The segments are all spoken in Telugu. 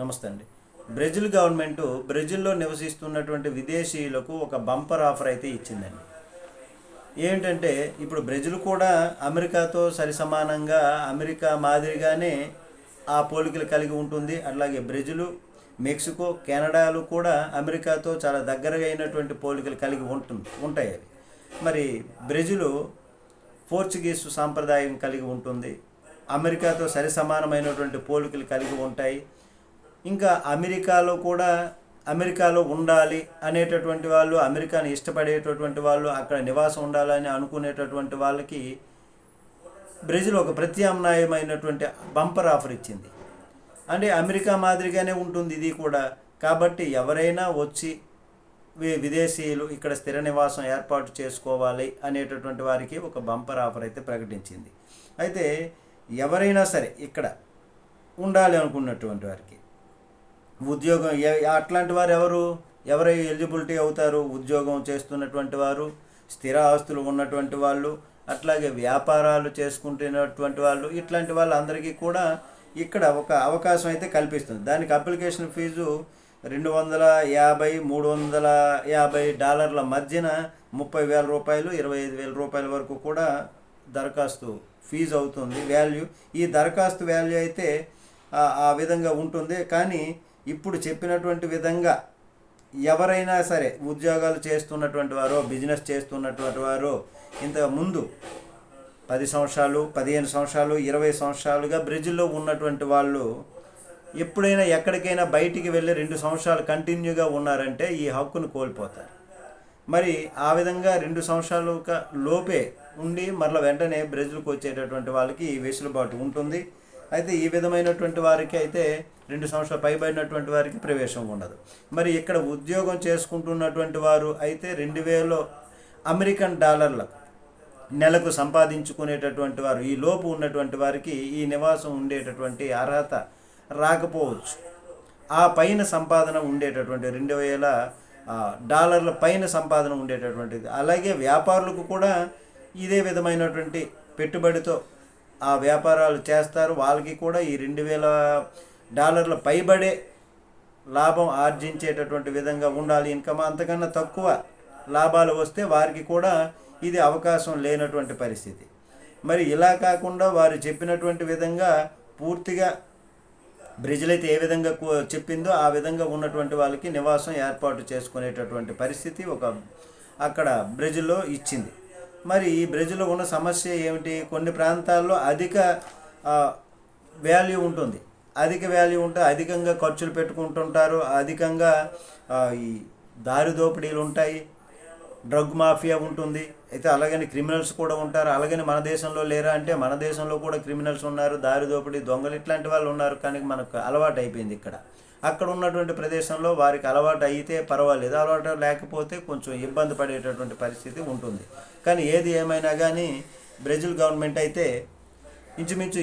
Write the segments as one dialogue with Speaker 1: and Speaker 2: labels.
Speaker 1: నమస్తే అండి. బ్రెజిల్ గవర్నమెంట్ బ్రెజిల్లో నివసిస్తున్నటువంటి విదేశీయులకు ఒక బంపర్ ఆఫర్ అయితే ఇచ్చిందండి. ఏంటంటే ఇప్పుడు బ్రెజిల్ కూడా అమెరికాతో సరిసమానంగా అమెరికా మాదిరిగానే ఆ పోలికలు కలిగి ఉంటుంది. అట్లాగే బ్రెజిల్ మెక్సికో కెనడాలు కూడా అమెరికాతో చాలా దగ్గరగా అయినటువంటి పోలికలు కలిగి ఉంటుంది ఉంటాయి అవి. మరి బ్రెజిల్ పోర్చుగీస్ సాంప్రదాయం కలిగి ఉంటుంది. అమెరికాతో సరి సమానమైనటువంటి పోలికలు కలిగి ఉంటాయి. ఇంకా అమెరికాలో కూడా అమెరికాలో ఉండాలి అనేటటువంటి వాళ్ళు అమెరికాని ఇష్టపడేటటువంటి వాళ్ళు అక్కడ నివాసం ఉండాలని అనుకునేటటువంటి వాళ్ళకి బ్రెజిల్ ఒక ప్రత్యామ్నాయమైనటువంటి బంపర్ ఆఫర్ ఇచ్చింది. అంటే అమెరికా మాదిరిగానే ఉంటుంది ఇది కూడా. కాబట్టి ఎవరైనా వచ్చి విదేశీయులు ఇక్కడ స్థిర నివాసం ఏర్పాటు చేసుకోవాలి అనేటటువంటి వారికి ఒక బంపర్ ఆఫర్ అయితే ప్రకటించింది. అయితే ఎవరైనా సరే ఇక్కడ ఉండాలి అనుకున్నటువంటి వారికి ఉద్యోగం అట్లాంటి వారు ఎవరు? ఎవరు ఎలిజిబిలిటీ అవుతారు? ఉద్యోగం చేస్తున్నటువంటి వారు స్థిర ఆస్తులు ఉన్నటువంటి వాళ్ళు అట్లాగే వ్యాపారాలు చేసుకుంటున్నటువంటి వాళ్ళు ఇట్లాంటి వాళ్ళందరికీ కూడా ఇక్కడ ఒక అవకాశం అయితే కల్పిస్తుంది. దానికి అప్లికేషన్ ఫీజు రెండు వందల యాభై మూడు వందల యాభై డాలర్ల మధ్యన ముప్పై వేల రూపాయలు ఇరవై ఐదు వేల రూపాయల వరకు కూడా దరఖాస్తు ఫీజు అవుతుంది వాల్యూ. ఈ దరఖాస్తు వాల్యూ అయితే ఆ విధంగా ఉంటుంది. కానీ ఇప్పుడు చెప్పినటువంటి విధంగా ఎవరైనా సరే ఉద్యోగాలు చేస్తున్నటువంటి వారో బిజినెస్ చేస్తున్నటువంటి వారో ఇంత ముందు పది సంవత్సరాలు పదిహేను సంవత్సరాలు ఇరవై సంవత్సరాలుగా బ్రెజిల్లో ఉన్నటువంటి వాళ్ళు ఎప్పుడైనా ఎక్కడికైనా బయటికి వెళ్ళి రెండు సంవత్సరాలు కంటిన్యూగా ఉన్నారంటే ఈ హక్కును కోల్పోతారు. మరి ఆ విధంగా రెండు సంవత్సరాలు లోపే ఉండి మరల వెంటనే బ్రెజిల్కి వచ్చేటటువంటి వాళ్ళకి ఈ వెసులుబాటు ఉంటుంది. అయితే ఈ విధమైనటువంటి వారికి అయితే రెండు సంవత్సరాలు పైబడినటువంటి వారికి ప్రవేశం ఉండదు. మరి ఇక్కడ ఉద్యోగం చేసుకుంటున్నటువంటి వారు అయితే రెండు వేలు అమెరికన్ డాలర్లకు నెలకు సంపాదించుకునేటటువంటి వారు ఈ లోపు ఉన్నటువంటి వారికి ఈ నివాసం ఉండేటటువంటి అర్హత రాకపోవచ్చు. ఆ పైన సంపాదన ఉండేటటువంటి రెండు వేల డాలర్ల పైన సంపాదన ఉండేటటువంటిది. అలాగే వ్యాపారులకు కూడా ఇదే విధమైనటువంటి పెట్టుబడితో ఆ వ్యాపారాలు చేస్తారు. వాళ్ళకి కూడా ఈ రెండు వేల డాలర్ల పైబడే లాభం ఆర్జించేటటువంటి విధంగా ఉండాలి. ఇన్కమ్ అంతకన్నా తక్కువ లాభాలు వస్తే వారికి కూడా ఇది అవకాశం లేనటువంటి పరిస్థితి. మరి ఇలా కాకుండా వారు చెప్పినటువంటి విధంగా పూర్తిగా బ్రెజిల్ అయితే ఏ విధంగా చెప్పిందో ఆ విధంగా ఉన్నటువంటి వాళ్ళకి నివాసం ఏర్పాటు చేసుకునేటటువంటి పరిస్థితి ఒక అక్కడ బ్రెజిల్లో ఇచ్చింది. మరి ఈ బ్రెజిల్లో ఉన్న సమస్య ఏమిటి? కొన్ని ప్రాంతాల్లో అధిక వాల్యూ ఉంటుంది. అధిక వాల్యూ ఉంటే అధికంగా ఖర్చులు పెట్టుకుంటుంటారు. అధికంగా ఈ దారి దోపిడీలు ఉంటాయి. డ్రగ్ మాఫియా ఉంటుంది. అయితే అలాగని క్రిమినల్స్ కూడా ఉంటారు. అలాగని మన దేశంలో లేరా అంటే మన దేశంలో కూడా క్రిమినల్స్ ఉన్నారు. దారి దోపిడీ దొంగలు ఇట్లాంటి వాళ్ళు ఉన్నారు. కానీ మనకు అలవాటు అయిపోయింది ఇక్కడ. అక్కడ ఉన్నటువంటి ప్రదేశంలో వారికి అలవాటు అయితే పర్వాలేదు. అలవాటు లేకపోతే కొంచెం ఇబ్బంది పడేటటువంటి పరిస్థితి ఉంటుంది. కానీ ఏది ఏమైనా కానీ బ్రెజిల్ గవర్నమెంట్ అయితే ఇంచుమించు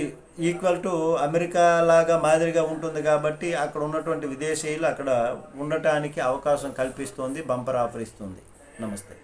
Speaker 1: ఈక్వల్ టు అమెరికా లాగా మాదిరిగా ఉంటుంది కాబట్టి అక్కడ ఉన్నటువంటి విదేశీయులు అక్కడ ఉండటానికి అవకాశం కల్పిస్తుంది బంపర్ ఆఫర్ ఇస్తుంది. నమస్తే.